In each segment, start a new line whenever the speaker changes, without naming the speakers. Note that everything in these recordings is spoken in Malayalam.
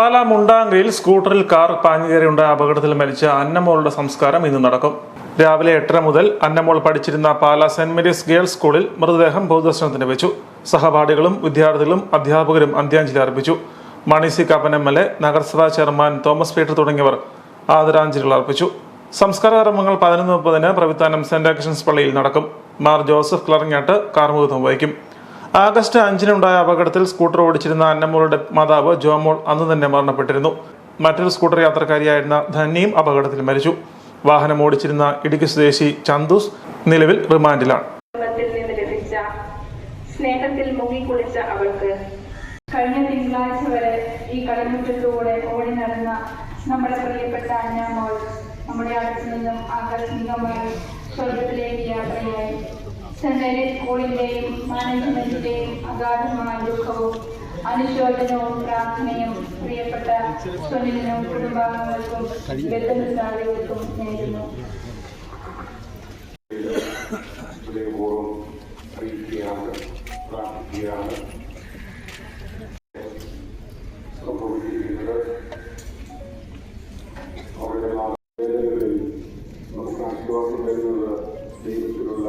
പാല മുണ്ടാങ്കയിൽ സ്കൂട്ടറിൽ കാർ പാഞ്ഞുകയറിയുണ്ടായ അപകടത്തിൽ മരിച്ച അന്നമോളുടെ സംസ്കാരം ഇന്ന് നടക്കും. രാവിലെ എട്ടര മുതൽ അന്നമോൾ പഠിച്ചിരുന്ന പാല സെന്റ് മേരീസ് ഗേൾസ് സ്കൂളിൽ മൃതദേഹം പൊതുദർശനത്തിന് വെച്ചു. സഹപാഠികളും വിദ്യാർത്ഥികളും അധ്യാപകരും അന്ത്യാഞ്ജലി അർപ്പിച്ചു. Mani C Kappan M L A നഗരസഭാ ചെയർമാൻ തോമസ് പീറ്റർ തുടങ്ങിയവർ ആദരാഞ്ജലികൾ അർപ്പിച്ചു. സംസ്കാര കർമ്മങ്ങൾ പതിനൊന്ന് മുപ്പതിന് പ്രവിത്താനം സെന്റ് ആക്ഷൻസ് പള്ളിയിൽ നടക്കും. മാർ ജോസഫ് ക്ലറിങ്ങാട്ട് കാർമുഖത്വം വഹിക്കും. ആഗസ്റ്റ് അഞ്ചിനുണ്ടായ അപകടത്തിൽ സ്കൂട്ടർ ഓടിച്ചിരുന്ന അന്നമോളുടെ മാതാവ് ജോമോൾ അന്ന് തന്നെ മരണപ്പെട്ടിരുന്നു. മറ്റൊരു സ്കൂട്ടർ യാത്രക്കാരിയായിരുന്ന ധന്യയും അപകടത്തിൽ മരിച്ചു. വാഹനം ഓടിച്ചിരുന്ന ഇടുക്കി സ്വദേശി ചന്തുസ് നിലവിൽ റിമാൻഡിലാണ്.
സ്നേഹത്തിൽ മുങ്ങിക്കുളിച്ച അവൾക്ക്
കഴിഞ്ഞ തിങ്കളാഴ്ച വരെ ഈ കളിമുറ്റത്തൂടെ ഓടി നടന്ന നമ്മുടെ പ്രിയപ്പെട്ട അന്നാമോൾ നമ്മുടെ അടുത്ത് നിന്നും ആകസ്മികമായി സ്വർഗത്തിലേക്ക് യാത്രയായി. മേരീസ് സ്കൂളിന്റെയും മാനേജ്മെന്റിന്റെയും അഗാധമായ ദുഃഖവും അനുശോചനവും പ്രാർത്ഥനയും പ്രിയപ്പെട്ട സുനിലിനും കുടുംബാംഗങ്ങൾക്കും ബന്ധുമിത്രാദികൾക്കും നേരുന്നു.
ഹൃദയപൂർവം അറിയിക്കുകയാണ് പ്രാർത്ഥിക്കുകയാണ് സംഭവിച്ചിരിക്കുന്നത് അവരുടെ നമുക്ക് ആശ്വാസം വരുന്നത് ദൈവത്തിലുള്ള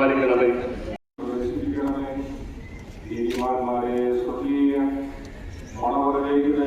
പരിപാലിക്കണമേ
പ്രദർശിപ്പിക്കണമേ. നീതിമാന്മാരെ സ്വർഗീയ മണവരയിലേക്ക്